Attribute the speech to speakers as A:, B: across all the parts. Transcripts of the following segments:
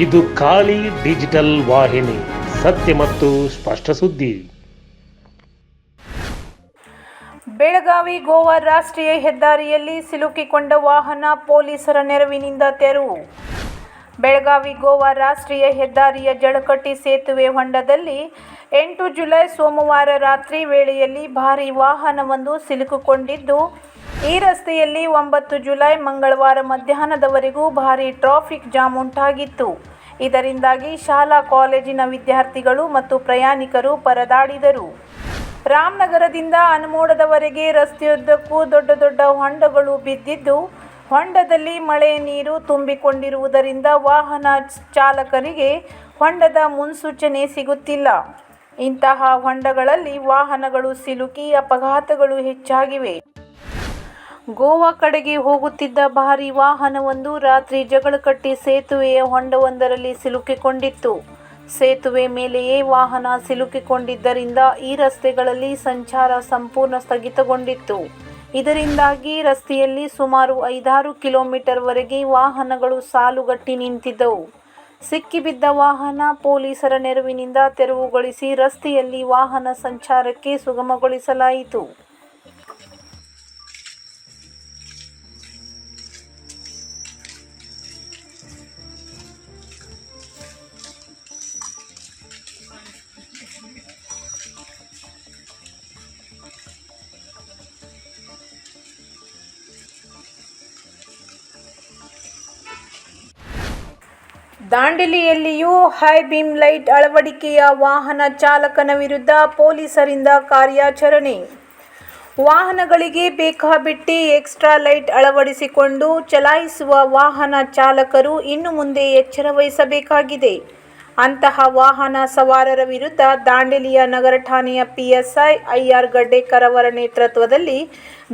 A: ಇದು ಖಾಲಿ ಡಿಜಿಟಲ್ ವಾಹಿನಿ, ಸತ್ಯ ಮತ್ತು ಸ್ಪಷ್ಟ ಸುದ್ದಿ.
B: ಬೆಳಗಾವಿ ಗೋವಾ ರಾಷ್ಟ್ರೀಯ ಹೆದ್ದಾರಿಯಲ್ಲಿ ಸಿಲುಕಿಕೊಂಡ ವಾಹನ ಪೊಲೀಸರ ನೆರವಿನಿಂದ ತೆರವು ಬೆಳಗಾವಿ ಗೋವಾ ರಾಷ್ಟ್ರೀಯ ಹೆದ್ದಾರಿಯ ಜಳಕಟ್ಟಿ ಸೇತುವೆ ಹೊಂಡದಲ್ಲಿ ಎಂಟು ಜುಲೈ ಸೋಮವಾರ ರಾತ್ರಿ ವೇಳೆಯಲ್ಲಿ ಭಾರೀ ವಾಹನವೊಂದು ಸಿಲುಕಿಕೊಂಡಿದ್ದು, ಈ ರಸ್ತೆಯಲ್ಲಿ ಒಂಬತ್ತು ಜುಲೈ ಮಂಗಳವಾರ ಮಧ್ಯಾಹ್ನದವರೆಗೂ ಭಾರೀ ಟ್ರಾಫಿಕ್ ಜಾಮ್ ಉಂಟಾಗಿತ್ತು. ಇದರಿಂದಾಗಿ ಶಾಲಾ ಕಾಲೇಜಿನ ವಿದ್ಯಾರ್ಥಿಗಳು ಮತ್ತು ಪ್ರಯಾಣಿಕರು ಪರದಾಡಿದರು. ರಾಮನಗರದಿಂದ ಅನಮೋಡದವರೆಗೆ ರಸ್ತೆಯುದ್ದಕ್ಕೂ ದೊಡ್ಡ ದೊಡ್ಡ ಹೊಂಡಗಳು ಬಿದ್ದಿದ್ದು, ಹೊಂಡದಲ್ಲಿ ಮಳೆ ನೀರು ತುಂಬಿಕೊಂಡಿರುವುದರಿಂದ ವಾಹನ ಚಾಲಕರಿಗೆ ಹೊಂಡದ ಮುನ್ಸೂಚನೆ ಸಿಗುತ್ತಿಲ್ಲ. ಇಂತಹ ಹೊಂಡಗಳಲ್ಲಿ ವಾಹನಗಳು ಸಿಲುಕಿ ಅಪಘಾತಗಳು ಹೆಚ್ಚಾಗಿವೆ. ಗೋವಾ ಕಡೆಗೆ ಹೋಗುತ್ತಿದ್ದ ಭಾರೀ ವಾಹನವೊಂದು ರಾತ್ರಿ ಜಗಳಕಟ್ಟಿ ಸೇತುವೆಯ ಹೊಂಡವೊಂದರಲ್ಲಿ ಸಿಲುಕಿಕೊಂಡಿತ್ತು. ಸೇತುವೆ ಮೇಲೆಯೇ ವಾಹನ ಸಿಲುಕಿಕೊಂಡಿದ್ದರಿಂದ ಈ ರಸ್ತೆಗಳಲ್ಲಿ ಸಂಚಾರ ಸಂಪೂರ್ಣ ಸ್ಥಗಿತಗೊಂಡಿತ್ತು. ಇದರಿಂದಾಗಿ ರಸ್ತೆಯಲ್ಲಿ ಸುಮಾರು ಐದಾರು ಕಿಲೋಮೀಟರ್ವರೆಗೆ ವಾಹನಗಳು ಸಾಲುಗಟ್ಟಿ ನಿಂತಿದ್ದವು. ಸಿಕ್ಕಿಬಿದ್ದ ವಾಹನ ಪೊಲೀಸರ ನೆರವಿನಿಂದ ತೆರವುಗೊಳಿಸಿ ರಸ್ತೆಯಲ್ಲಿ ವಾಹನ ಸಂಚಾರಕ್ಕೆ ಸುಗಮಗೊಳಿಸಲಾಯಿತು. ದಾಂಡೇಲಿಯಲ್ಲಿಯೂ ಹೈ ಬೀಮ್ ಲೈಟ್ ಅಳವಡಿಕೆಯ ವಾಹನ ಚಾಲಕನ ವಿರುದ್ಧ ಪೊಲೀಸರಿಂದ ಕಾರ್ಯಾಚರಣೆ. ವಾಹನಗಳಿಗೆ ಬೇಕಾಬಿಟ್ಟಿ ಎಕ್ಸ್ಟ್ರಾ ಲೈಟ್ ಅಳವಡಿಸಿಕೊಂಡು ಚಲಾಯಿಸುವ ವಾಹನ ಚಾಲಕರು ಇನ್ನು ಮುಂದೆ ಎಚ್ಚರ ವಹಿಸಬೇಕಾಗಿದೆ. ಅಂತಹ ವಾಹನ ಸವಾರರ ವಿರುದ್ಧ ದಾಂಡೇಲಿಯ ನಗರ ಠಾಣೆಯ ಪಿಎಸ್ಐ ಐಆರ್ ಗಡ್ಡೇಕರ್ ಅವರ ನೇತೃತ್ವದಲ್ಲಿ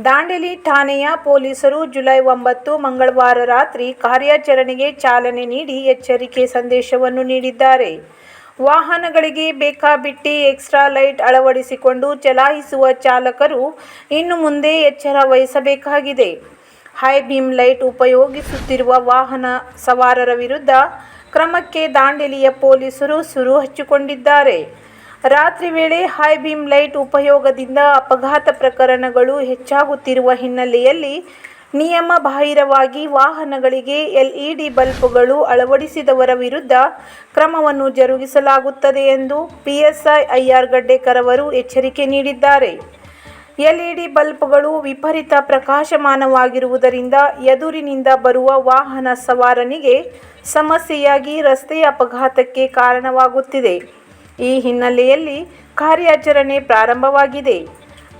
B: ದಾಂಡೇಲಿ ಠಾಣೆಯ ಪೊಲೀಸರು ಜುಲೈ ಒಂಬತ್ತು ಮಂಗಳವಾರ ರಾತ್ರಿ ಕಾರ್ಯಾಚರಣೆಗೆ ಚಾಲನೆ ನೀಡಿ ಎಚ್ಚರಿಕೆ ಸಂದೇಶವನ್ನು ನೀಡಿದ್ದಾರೆ. ವಾಹನಗಳಿಗೆ ಬೇಕಾಬಿಟ್ಟಿ ಎಕ್ಸ್ಟ್ರಾ ಲೈಟ್ ಅಳವಡಿಸಿಕೊಂಡು ಚಲಾಯಿಸುವ ಚಾಲಕರು ಇನ್ನು ಮುಂದೆ ಎಚ್ಚರ ವಹಿಸಬೇಕಾಗಿದೆ. ಹೈ ಬೀಮ್ ಲೈಟ್ ಉಪಯೋಗಿಸುತ್ತಿರುವ ವಾಹನ ಸವಾರರ ವಿರುದ್ಧ ಕ್ರಮಕ್ಕೆ ದಾಂಡೇಲಿಯ ಪೊಲೀಸರು ಸುರು ಹಚ್ಚಿಕೊಂಡಿದ್ದಾರೆ. ರಾತ್ರಿ ವೇಳೆ ಹೈ ಬೀಮ್ ಲೈಟ್ ಉಪಯೋಗದಿಂದ ಅಪಘಾತ ಪ್ರಕರಣಗಳು ಹೆಚ್ಚಾಗುತ್ತಿರುವ ಹಿನ್ನೆಲೆಯಲ್ಲಿ ನಿಯಮ ಬಾಹಿರವಾಗಿ ವಾಹನಗಳಿಗೆ ಎಲ್ಇಡಿ ಬಲ್ಬ್ಗಳು ಅಳವಡಿಸಿದವರ ವಿರುದ್ಧ ಕ್ರಮವನ್ನು ಜರುಗಿಸಲಾಗುತ್ತದೆ ಎಂದು ಪಿಎಸ್ಐ ಐಆರ್ ಗಡ್ಡೇಕರ್ ಅವರು ಎಚ್ಚರಿಕೆ ನೀಡಿದ್ದಾರೆ. ಎಲ್ಇಡಿ ಬಲ್ಬ್ಗಳು ವಿಪರೀತ ಪ್ರಕಾಶಮಾನವಾಗಿರುವುದರಿಂದ ಎದುರಿನಿಂದ ಬರುವ ವಾಹನ ಸವಾರನಿಗೆ ಸಮಸ್ಯೆಯಾಗಿ ರಸ್ತೆ ಅಪಘಾತಕ್ಕೆ ಕಾರಣವಾಗುತ್ತಿದೆ. ಈ ಹಿನ್ನೆಲೆಯಲ್ಲಿ ಕಾರ್ಯಾಚರಣೆ ಪ್ರಾರಂಭವಾಗಿದೆ.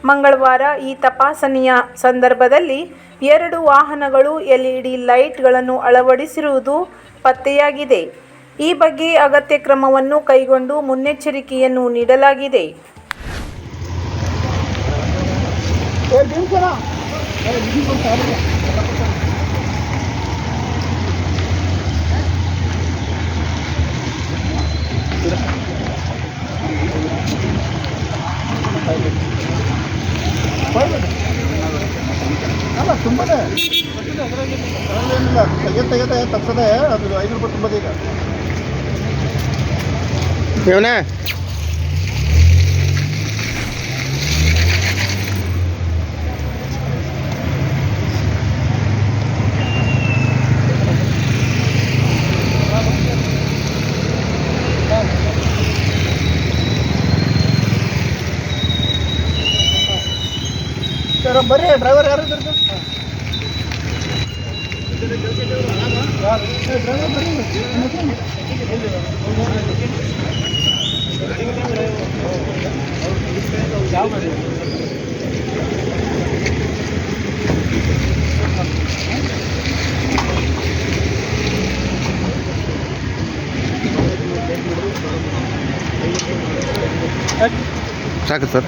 B: ಮಂಗಳವಾರ ಈ ತಪಾಸಣೆಯ ಸಂದರ್ಭದಲ್ಲಿ ಎರಡು ವಾಹನಗಳು ಎಲ್ಇಡಿ ಲೈಟ್ಗಳನ್ನು ಅಳವಡಿಸಿರುವುದು ಪತ್ತೆಯಾಗಿದೆ. ಈ ಬಗ್ಗೆ ಅಗತ್ಯ ಕ್ರಮವನ್ನು ಕೈಗೊಂಡು ಮುನ್ನೆಚ್ಚರಿಕೆಯನ್ನು ನೀಡಲಾಗಿದೆ.
C: ಅಲ್ಲ ತುಂಬನೇ ಅದರಲ್ಲೇನಿಲ್ಲ ತೆಗೆದು ತೆಗೆದ ತಪ್ಸದೆ ಅದು ಐನೂರು ರೂಪಾಯಿ ತುಂಬದೆ ಈಗ ಸರ್ ಬರ್ರಿ ಡ್ರೈವರ್ ಯಾರು ಇದ್ದಾರೆ ಡ್ರೈವರ್ ಬರ್ರಿ
D: ಸಾಕು ಸರ್.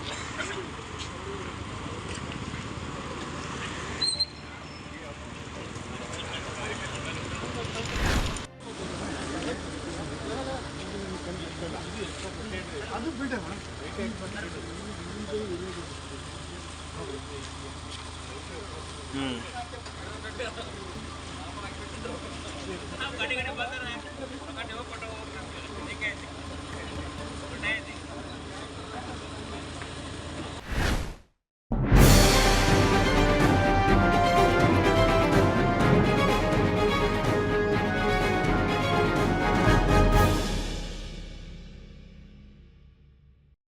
E: ಕಡೆ ಕಡೆ ಬರ್ತಾರೆ ಕಡೆ ಹೋಗ್ಬಿಟ್ಟು